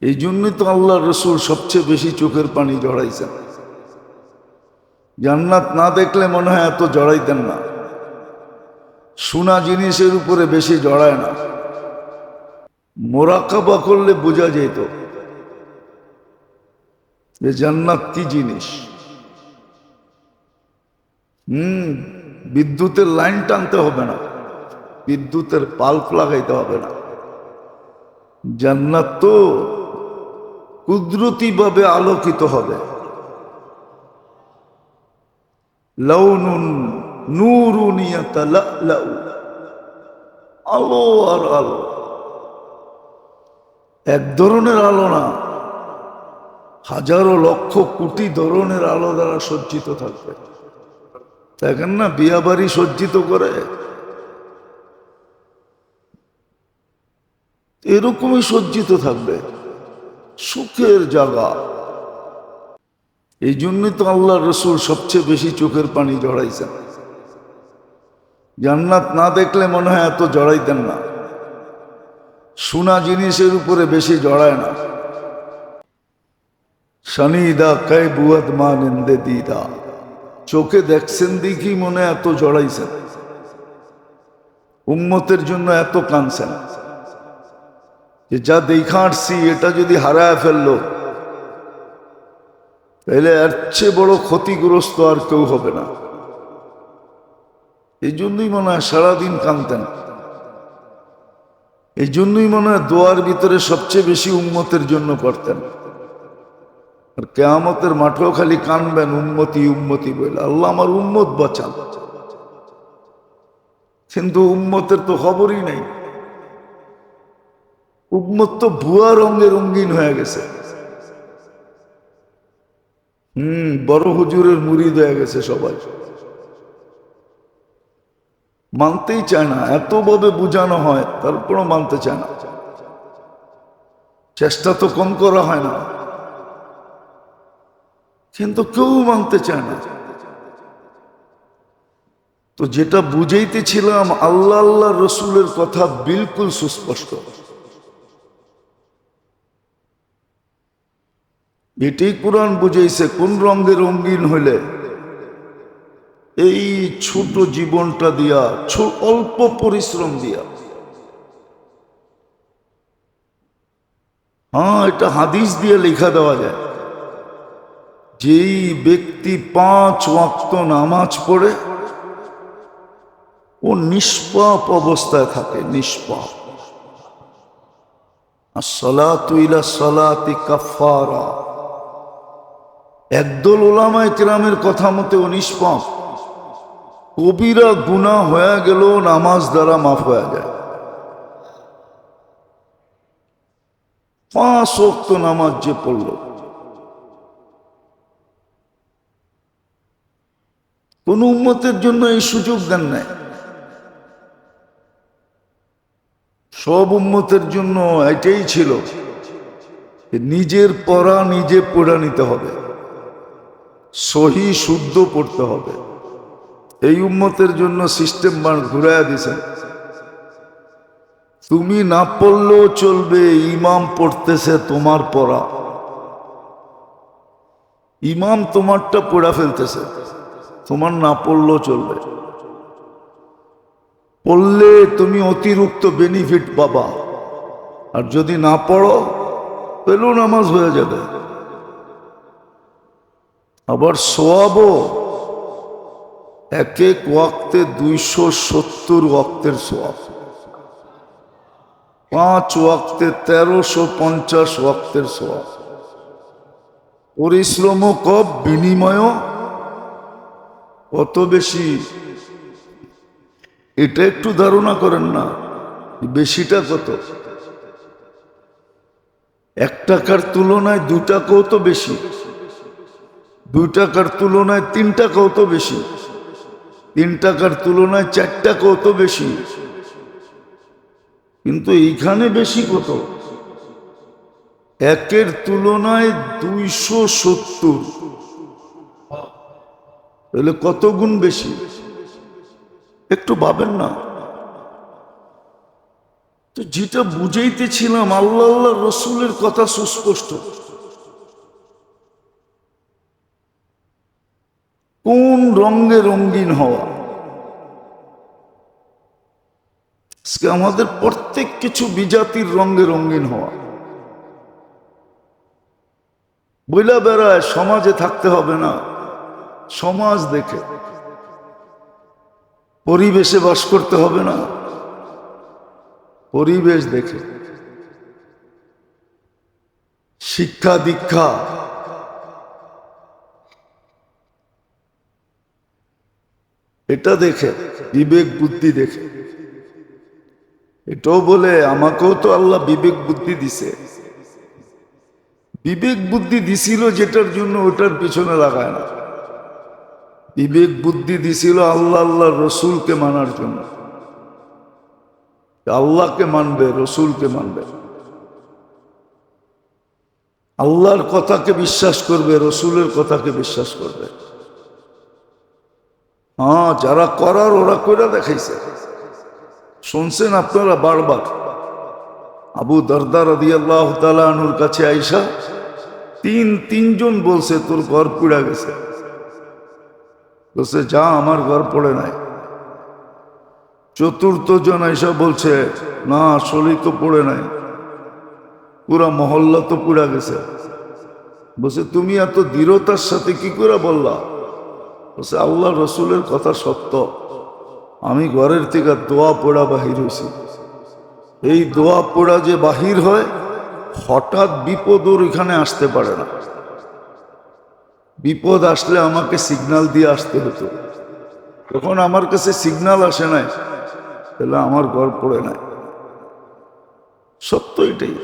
এই জন্যই তো আল্লাহ রসুল সবচেয়ে বেশি চোখের পানি জড়াইছেন। জান্নাত না দেখলে মনে হয় এত জড়াইতেন না। সোনা জিনিসের উপরে বেশি জড়ায় না। মোরাকাবা করলে বোঝা যেত যে জান্নাত কি জিনিস। হুম, বিদ্যুতের লাইন টানতে হবে না। বিদ্যুতের পাল্প লাগাইতে হবে না। জান্নাত তো কুদরতিভাবে আলোকিত হবে। লাউনুন নূরুনিয়াতা আলো আর আলো। এক ধরনের আলো না, হাজারো লক্ষ কোটি ধরনের আলো দ্বারা সজ্জিত থাকবে। দেখেন না বিয়া বাড়ি সজ্জিত করে। এরকমই সজ্জিত থাকবে। সুখের জায়গা। এই জন্যই তো আল্লাহ রসুল সবচেয়ে বেশি চোখের পানি জড়াইছেন। জান্নাত না দেখলে মনে হয় এত জড়াইতেন না। সোনা জিনিসের উপরে বেশি জড়ায় না। শনিদা कै বুয়াদ মা নিন্দে দিদা চোখে দেখছেন দেখি মনে এত জড়াইছেন। উম্মতের জন্য এত কানছেন যে যা দেখা আসছি এটা যদি হারায় ফেলল, তাহলে এর চেয়ে বড় ক্ষতিগ্রস্ত আর কেউ হবে না। এই জন্যই মনে হয় সারাদিন কানতেন এই জন্যই মনে হয় দোয়ার ভিতরে সবচেয়ে বেশি উন্মতের জন্য করতেন আর কেয়ামতের মাঠেও খালি কানবেন উন্মতি উন্মতি বলে আল্লাহ আমার উন্মত বাঁচান। কিন্তু উন্মতের তো খবরই নেই। উম্মত ভুয়া রঙে রঙিন হয়ে গেছে। হুম, বড় হুজুরের মুরিদ হয়ে গেছে সবাই। মানতেই চায় না, এতভাবে বুঝানো হয়, তারপরও মানতে চায় না। চেষ্টা তো কম করা হয় না। কিন্তু কেউ মানতে চায় না। তো যেটা বুঝাইতেছিলাম, আল্লাহ আল্লাহ রসুলের কথা বিলকুল সুস্পষ্ট। এটাই কোরআন বুঝেছে কোন রঙে রঙিন হইলে? এই ছোট জীবনটা দিয়া অল্প পরিশ্রম দিয়া। হ্যাঁ এটা হাদিস দিয়ে লেখা দেওয়া যায়। যেই ব্যক্তি পাঁচ ওয়াক্ত নামাজ পড়ে, ও নিষ্পাপ অবস্থায় থাকে, নিষ্পাপ। আর সলাতু ইলা সলাতি কাফারা একদল ওলামায় কেরামের কথা মতে ও নিষ্পাপ। কবিরা গুণা হয়ে গেল, নামাজ দ্বারা মাফ হয়ে যায়। পাঁচ ওক্ত নামাজ যে পড়ল। কোন উন্মতের জন্য এই সুযোগ দেন নাই। সব উন্মতের জন্য এটাই ছিল নিজের পড়া নিজে পড়া নিতে হবে। সহি শুদ্ধ পড়তে হবে। এই উম্মতের জন্য সিস্টেম বার ঘুরাইয়া দিছেন তুমি না পড়লেও চলবে, ইমাম পড়তেছে তোমার পড়া। ইমাম তোমারটা পড়া ফেলতেছে, তোমার না পড়লেও চলবে। পড়লে তুমি অতিরিক্ত বেনিফিট পাবা। আর যদি না পড়ো পেলেও নামাজ হয়ে যাবে। আবার সোয়াবও। এক এক ওয়াক্তে দুইশো সত্তর ওয়াক্তের সোয়াব। পাঁচ ওয়াক্তে তেরোশো পঞ্চাশ ওয়াক্তের সোয়াব। পরিশ্রম কব বিনিময় কত বেশি। এটা একটু ধারণা করেন না, বেশিটা কত? এক টাকার তুলনায় দু টাকাও তো বেশি। দুই টাকার তুলনায় তিন টাকাও তো বেশি। তিন টাকার তুলনায় চার টাকাও তো বেশি। কিন্তু এইখানে বেশি কত? একের তুলনায় দুইশো সত্তর। তাহলে কত গুণ বেশি? একটু ভাবেন না। তো যেটা বুঝাইতেছিলাম আল্লাহ আল্লাহ রসুলের কথা সুস্পষ্ট। রঙে রঙিন হওয়া। আজকে আমাদের প্রত্যেক কিছু বিজাতির রঙে রঙিন হওয়া। বইলা বেড়ায় সমাজে থাকতে হবে না, সমাজ দেখে। পরিবেশে বাস করতে হবে না, পরিবেশ দেখে। শিক্ষা দীক্ষা এটা দেখে, বিবেক বুদ্ধি দেখে। এটাও বলে, আমাকেও তো আল্লাহ বিবেক বুদ্ধি দিছে। বিবেক বুদ্ধি দিছিল যেটার জন্য ওটার পিছনে লাগায় না। বিবেক বুদ্ধি দিছিল আল্লাহ আল্লাহ রসুলকে মানার জন্য। আল্লাহকে মানবে, রসুলকে মানবে। আল্লাহর কথাকে বিশ্বাস করবে, রসুলের কথাকে বিশ্বাস করবে। হ্যাঁ যারা করার, ওরা কইরা দেখাইছে। শুনছেন আপনারা বারবার? আবু দরদার রদি আল্লাহ কাছে আইসা, তিন, তিনজন বলছে, তোর ঘর পুড়া গেছে। বলছে, যা, আমার ঘর পড়ে নাই। চতুর্থ জন আইসা বলছে, না, আসলেই তো পড়ে নাই। পুরা মহল্লা তো পুড়া গেছে। বলছে, তুমি এত দৃঢ়তার সাথে কি করে বললা? বলছে, আল্লাহ রসুলের কথা সত্য। আমি ঘরের থেকে দোয়া পোড়া বাহির হয়েছি। এই দোয়া পোড়া যে বাহির হয়, হঠাৎ বিপদ ওর এখানে আসতে পারে না। বিপদ আসলে আমাকে সিগনাল দিয়ে আসতে হতো। তখন আমার কাছে সিগনাল আসে নাই, তাহলে আমার ঘর পড়ে নাই। সত্য এটাই।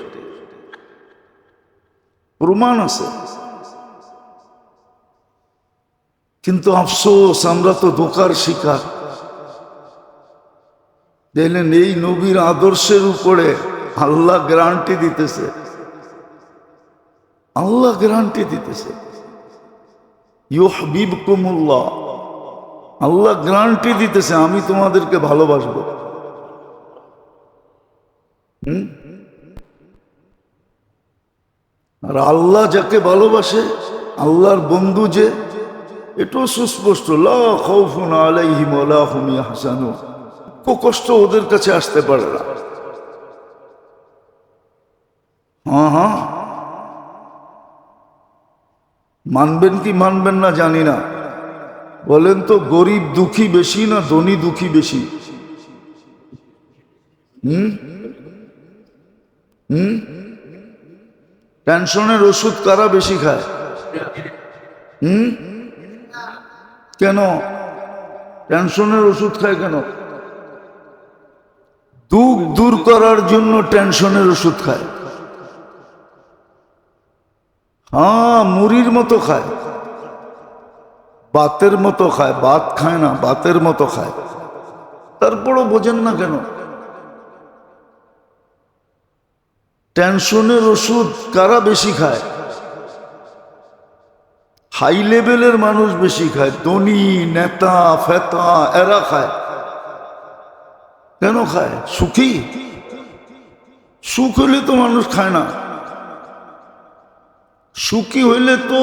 প্রমাণ আছে। কিন্তু আফসোস, আমরা তো ধোকার শিকার। দেখলেন এই নবীর আদর্শের উপরে আল্লাহ গ্যারান্টি দিতেছে। আল্লাহ গ্যারান্টি দিতেছে। ইউহবিব কুমুল্লাহ আল্লাহ গ্যারান্টি দিতেছে, আমি তোমাদেরকে ভালোবাসবো। আর আল্লাহ যাকে ভালোবাসে, আল্লাহর বন্ধু যে এটাও সুস্পষ্ট, লা খাউফুন আলাইহিম ওয়া হুম ইয়াহজানুন। কষ্ট ওদের কাছে আসতে পারে না। হ্যাঁ হ্যাঁ। মানবেন কি মানবেন না জানি না। বলেন তো, গরিব দুঃখী বেশি না ধনী দুঃখী বেশি? হুম? হুম? টেনশনের ওষুধ কারা বেশি খায়? হুম? কেন? টেনশনের ওষুধ খায় কেন? দুঃখ দূর করার জন্য টেনশনের ওষুধ খায়। হ্যাঁ মুড়ির মতো খায়। বাতের মতো খায়, বাত খায় না, বাতের মতো খায়। তারপরও বোঝেন না কেন? টেনশনের ওষুধ কারা বেশি খায়? হাই লেভেলের মানুষ বেশি খায়, ধনী, নেতা, ফেতা, এরা খায়। কেন খায়? সুখী? সুখ হইলে তো মানুষ খায় না। সুখী হইলে তো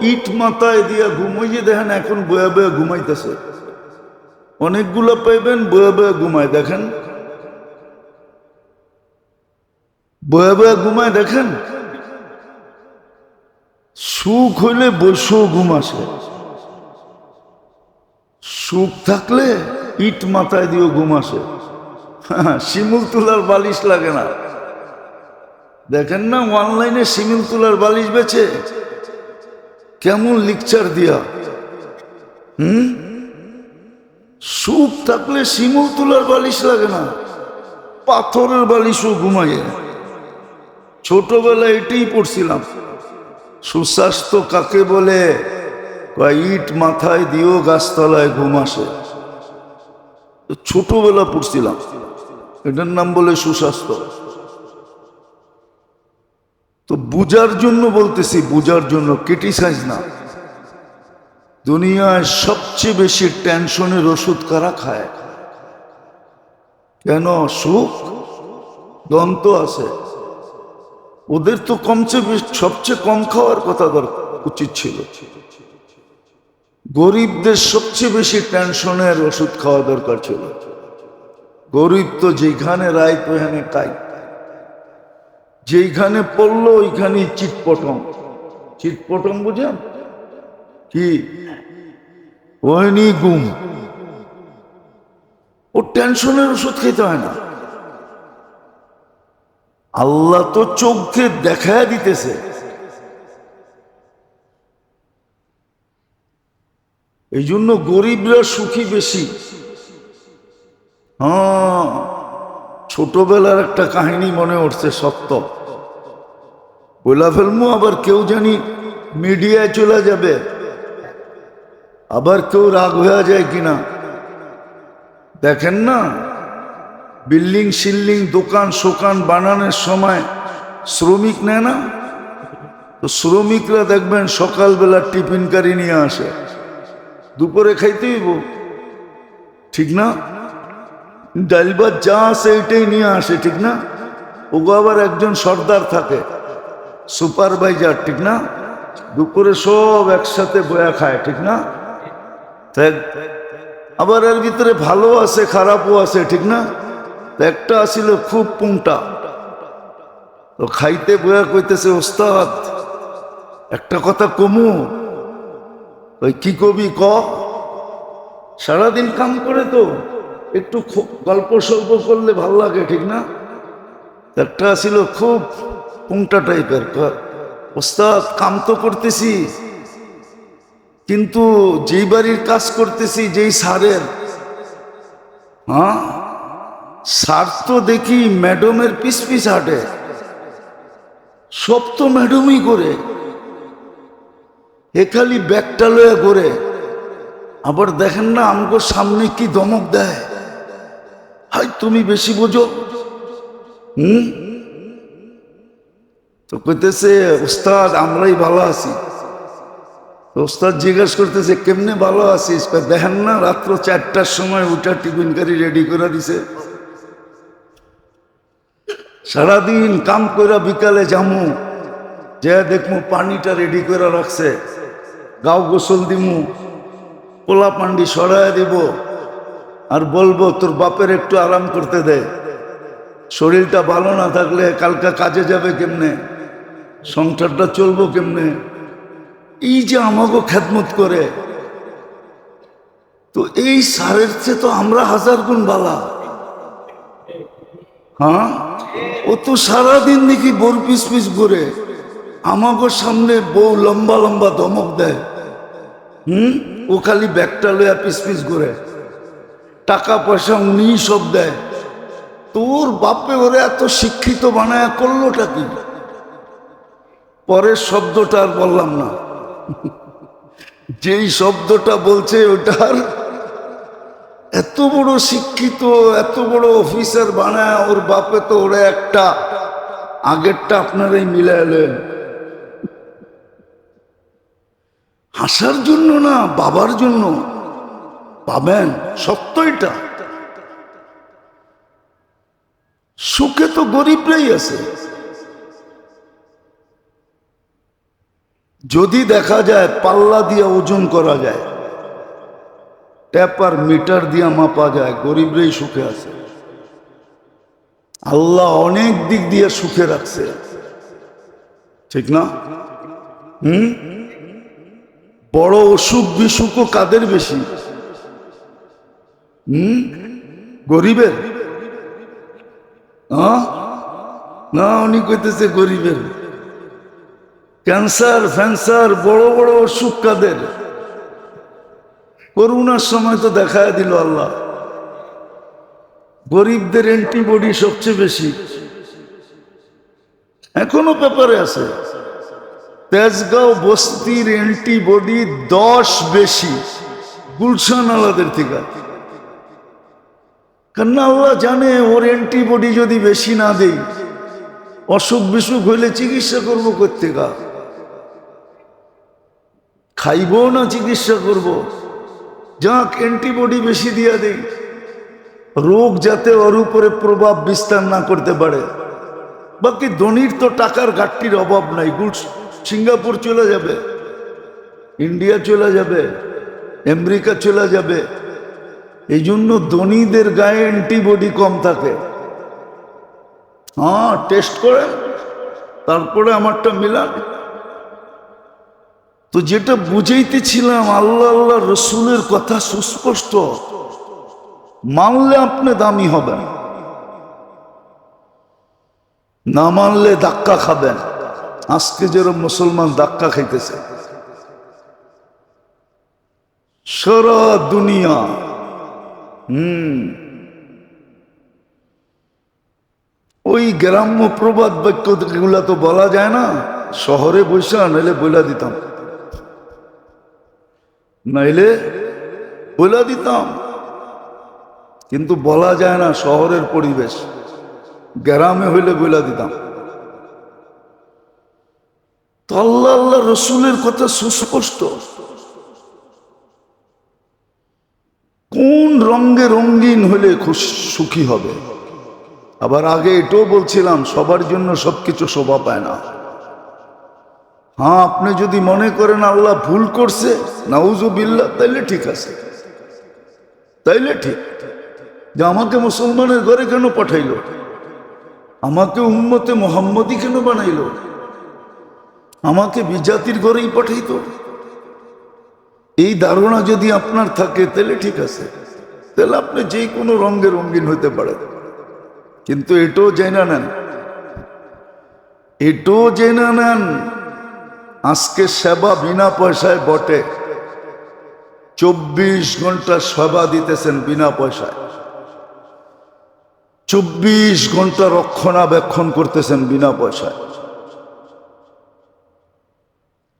ইট মাথায় দিয়া ঘুমাই যে দেখেন এখন বয়া বয়া ঘুমাইতেছে। অনেকগুলো পাইবেন, বয়া বয়া ঘুমায়, দেখেন। বয়া বয়া ঘুমায়, দেখেন। সুখ হইলে বসেও ঘুম আসে। সুখ থাকলে ইট মাথায় দিয়েও ঘুম আসে। শিমুল তোলার বালিশ লাগে না। দেখেন না অনলাইনে শিমুল তোলার বালিশ বেচে কেমন লিকচার দিয়া। হুম? সুখ থাকলে শিমুল তোলার বালিশ লাগে না। পাথরের বালিশও ঘুমাইয়ে ছোটবেলায় এটাই পড়ছিলাম। সুস্বাস্থ্য কাকে বলে? ইট মাথায় দিও গাছতলায় ঘুম আসে। ছোটবেলা পড়ছিলাম। এটার নাম বলে সুস্বাস্থ্য। তো বুঝার জন্য বলতেছি বুঝার জন্য ক্রিটিসাইজ না। দুনিয়ায় সবচেয়ে বেশি টেনশনের ওষুধ কারা খায়? কেন? সুখ? দন্ত আছে। ওদের তো কমছে সবচেয়ে কম খাওয়ার কথা দরকার উচিত ছিল। গরিবদের সবচেয়ে বেশি টেনশনের ওষুধ খাওয়া দরকার ছিল। গরিব তো যেখানে রায় তো এখানে কাই যেইখানে পড়ল ওইখানে চিটপটম চিটপটম বুঝেন? কি? ওইনি গুম। ও টেনশনের ওষুধ খেতে হয় না। আল্লাহ তো চোখকে দেখায় দিতেছে। এই জন্য গরিবরা সুখী বেশি। হ্যাঁ ছোটবেলার একটা কাহিনী মনে উঠছে সত্য। বইলা ফেলমু, আবার কেউ জানি মিডিয়ায় চলে যাবে, আবার কেউ রাগ হয়ে যায় কিনা। দেখেন না? বিল্ডিং, শিল্ডিং, দোকান সোকান বানানোর সময় শ্রমিক নেয় না? তো শ্রমিকরা দেখবেন সকালবেলা টিফিন কারি নিয়ে আসে। দুপুরে খাইতে হইব। ঠিক না? ডাল ভাত যা আছে এটাই নিয়ে আসে, ঠিক না? ওগো আবার একজন সর্দার থাকে, সুপারভাইজার, ঠিক না? দুপুরে সব একসাথে বয়া খায়, ঠিক না? আবার এর ভিতরে ভালো আছে, খারাপও আছে, ঠিক না? একটা আসিল খুব পুংটা। তো খাইতে বয়া কইতেছে, ওস্তাদ, একটা কথা কমু। ওই কি কবি ক? সারাদিন কাম করে তো, একটু গল্প সল্প করলে ভালো লাগে, ঠিক না? একটা ছিল খুব পুংটা টাইপের ওস্তাদ, কাম তো করতেছি, কিন্তু যেই বাড়ির কাজ করতেছি, যেই সারের হ্যাঁ? সার তো দেখি ম্যাডামের পিস পিস হাঁটে। সব তো ম্যাডামই করে। এ খালি ব্যাগটা লয়ে করে আবার দেখেন না আমগো সামনে কি দমক দেয়। হাই, তুমি বেশি বোঝো। হুম? তো কইতেছে, ওস্তাদ, আমরাই ভালো আছি। ওস্তাদ জিজ্ঞেস করতেছে, কেমনে ভালো আছিস? দেখেন না, রাত্র চারটার সময় উঠা টিফিন কারি রেডি করে দিছে। সারাদিন কাম কইরা বিকালে যামু, যে দেখমু পানিটা রেডি করে রাখছে, গাও গোসল দিমু, পোলা পান্ডি সরায় দিব, আর বলব তোর বাপের একটু আরাম করতে দে। শরীরটা ভালো না থাকলে কালকা কাজে যাবে কেমনে? সংসারটা চলবো কেমনে? এই যে আমাকে খেদমত করে, তো এই সারের চেয়ে তো আমরা হাজার গুণ বালা। হ্যাঁ? ও তো সারাদিন দেখি বোর পিস পিস ঘুরে আমাকে সামনে বউ লম্বা লম্বা ধমক দেয়। হুম? ও খালি ব্যাগটা লইয়া পিস পিস ঘুরে টাকা পয়সা উনি সব দেয়। তোর বাপে ওরে এত শিক্ষিত বানায় করলোটা কি? পরের শব্দটা আর বললাম না। যেই শব্দটা বলছে ওটার এত বড় শিক্ষিত, এত বড় অফিসার বানায়, ওর বাপে তো ওরা একটা আগেরটা আপনারাই মিলাইলেন। হাসার জন্য না, বাবার জন্য। পাবেন সত্য এটা সুখে তো গরিবরাই আছে। যদি দেখা যায় পাল্লা দিয়ে ওজন করা যায়। ট্যাপার মিটার দিয়ে মাপা যায়, গরিবরাই সুখে আছে। আল্লাহ অনেক দিক দিয়ে সুখে রাখছে। ঠিক না? হুম? বড় অসুখ বিসুখও কাদের বেশি? হুম? গরিবের? না, উনি কইতেছে গরিবের। ক্যান্সার, ফ্যান্সার, বড় বড় অসুখ কাদের? করোনার সময় তো দেখায় দিল আল্লাহ। গরিবদের অ্যান্টিবডি সবচেয়ে বেশি। এখনও পেপারে আছে। তেজগাঁও বস্তির অ্যান্টিবডি দশ বেশি। গুলশান আলাদের থেকে। কেন আল্লাহ জানে ওর অ্যান্টিবডি যদি বেশি না দেই, অসুখ বিসুখ হইলে চিকিৎসা করব করতে গা খাইবো না চিকিৎসা করব? যাক অ্যান্টিবডি বেশি দিয়া দেই। রোগ যাতে ওর উপরে প্রভাব বিস্তার না করতে পারে। বাকি ধনির তো টাকার ঘাটতির অভাব নাই। গুডস সিঙ্গাপুর চলে যাবে, ইন্ডিয়া চলে যাবে, আমেরিকা চলে যাবে। এই জন্য ধনীদের গায়ে অ্যান্টিবডি কম থাকে। হ্যাঁ টেস্ট করেন, তারপরে আমারটা মিলান। তো যেটা বুঝাইতেছিলাম, আল্লাহ আল্লাহ রসুলের কথা সুস্পষ্ট। মানলে আপনি দামি হবেন, না মানলে ধাক্কা খাবেন। আজকে যেরকম মুসলমান ধাক্কা খাইতেছে। সারা দুনিয়া, হুম, ওই গ্রাম্য প্রবাদ বাক্য তো বলা যায় না। শহরে বসে নাইলে বইলা দিতাম। নাইলে বইলা দিতাম। কিন্তু বলা যায় না শহরের পরিবেশ। গ্রামে হইলে বইলা দিতাম। তো আল্লাহ আল্লাহ রসুলের কথা সুস্পষ্ট। কোন রঙ্গে রঙ্গিন হলে সুখী হবে? আবার আগে এটাও বলছিলাম, সবার জন্য সবকিছু শোভা পায় না। হ্যাঁ আপনি যদি মনে করেন আল্লাহ ভুল করছে নাউজুবিল্লা তাইলে ঠিক আছে। তাইলে ঠিক। যে আমাকে মুসলমানের ঘরে কেন পাঠাইল? আমাকে উম্মতে মোহাম্মদই কেন বানাইল? আমাকে বিজাতির ঘরেই পাঠাইতো? এই ধারণা যদি আপনার থাকে তাহলে ঠিক আছে। তাহলে আপনি যে কোনো রঙে রঙিন হইতে পারেন। কিন্তু এটাও জেনে নেন। এটাও জেনে নেন আজকে সেবা বিনা পয়সায় বটে। চব্বিশ ঘণ্টা সেবা দিতেছেন বিনা পয়সায়। চব্বিশ ঘণ্টা রক্ষণাবেক্ষণ করতেছেন বিনা পয়সায়।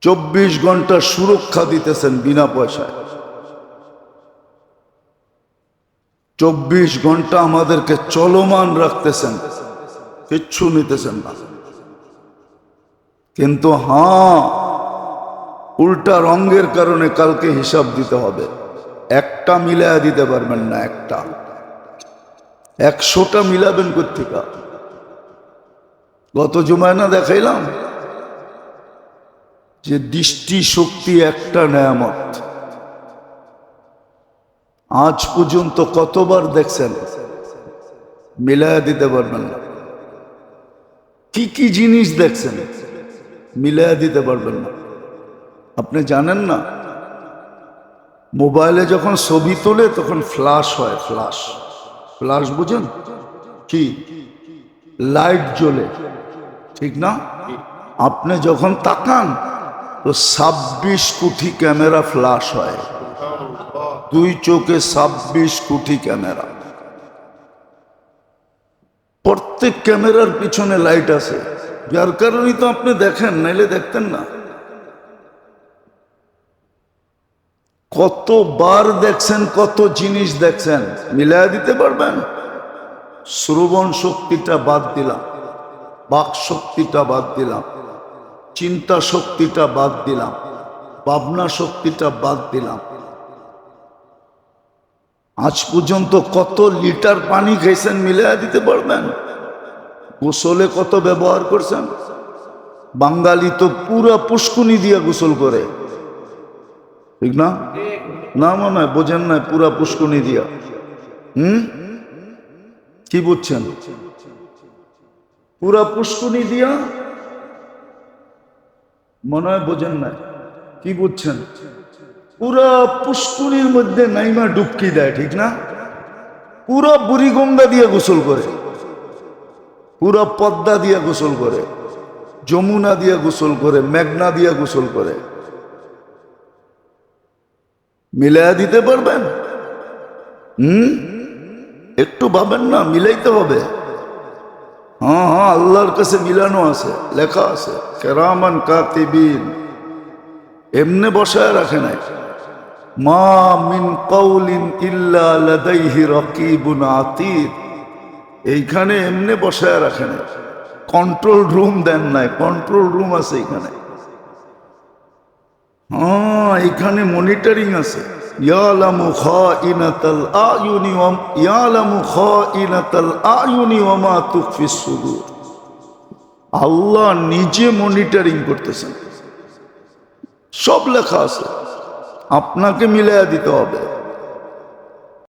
চব্বিশ ঘণ্টা সুরক্ষা দিতেছেন বিনা পয়সায়। চব্বিশ ঘণ্টা আমাদেরকে চলমান রাখতেছেন, কিচ্ছু নিতেছেন না। কিন্তু হ্যাঁ উল্টা রঙের কারণে কালকে হিসাব দিতে হবে। একটা মিলায়া দিতে পারবেন না একটা। একশোটা মিলাবেন কোথেকা গত জুমায় না দেখাইলাম? যে দৃষ্টি শক্তি একটা নেয়ামত। আজ পর্যন্ত কতবার দেখছেন? মিলায়া দিতে পারবেন না। কি কি জিনিস দেখছেন? মিলায়া দিতে পারবেন না। আপনি জানেন না? মোবাইলে যখন ছবি তোলে তখন ফ্লাশ হয় ফ্লাশ ফ্লাশ বুঝেন? কি? লাইট জ্বলে। ঠিক না? আপনি যখন তাকান, তো ছাব্বিশ কোটি ক্যামেরা ফ্লাশ হয়। দুই চোখে ছাব্বিশ কোটি ক্যামেরা। প্রত্যেক ক্যামেরার পিছনে লাইট আছে। যার কারণেই তো আপনি দেখেন, নাইলে দেখতেন না। কতবার দেখছেন, কত জিনিস দেখছেন, মিলায় দিতে পারবেন? শ্রবণ শক্তিটা বাদ দিলাম, বাক শক্তিটা বাদ দিলাম, চিন্তা শক্তিটা বাদ দিলাম, ভাবনা শক্তিটা বাদ দিলাম। আজ পর্যন্ত কত লিটার পানি খেয়েছেন মিলিয়ে দিতে পারবেন? গোসলে কত ব্যবহার করছেন? বাঙালি তো পুরা পুষ্কুনি দিয়ে গোসল করে। ঠিক না? না মনে হয়, বোঝেন না পুরা পুষ্কুনি দিয়া। হুম? কি বুঝছেন? পুরা পুষ্কুনি দিয়া? মনে হয় বোঝেন না কি বুঝছেন? পুরা পুষ্কুনির মধ্যে নাইমা ডুবকি দেয়, ঠিক না? পুরা বুড়িগঙ্গা দিয়ে গোসল করে। পুরা পদ্মা দিয়ে গোসল করে, যমুনা দিয়ে গোসল করে, মেঘনা দিয়ে গোসল করে। মিলাইয়া দিতে পারবেন? হুম? একটু ভাবেন না, মিলাইতে হবে। হ্যাঁ হ্যাঁ আল্লাহর কাছে মিলানো আছে, লেখা আছে, কেরামান কাতিবিন। এমনে বসায় রাখে নাই। মা মিন কৌলিন ইল্লা লাদাইহি রকিবুন আতীত। এইখানে এমনি বসায় রাখে নাই কন্ট্রোল রুম দেন নাই কন্ট্রোল রুম আছে এখানে এখানে মনিটরিং আছে। আল্লাহ নিজে মনিটরিং করতেছেন। সব লেখা আছে। আপনাকে মিলাইয়া দিতে হবে।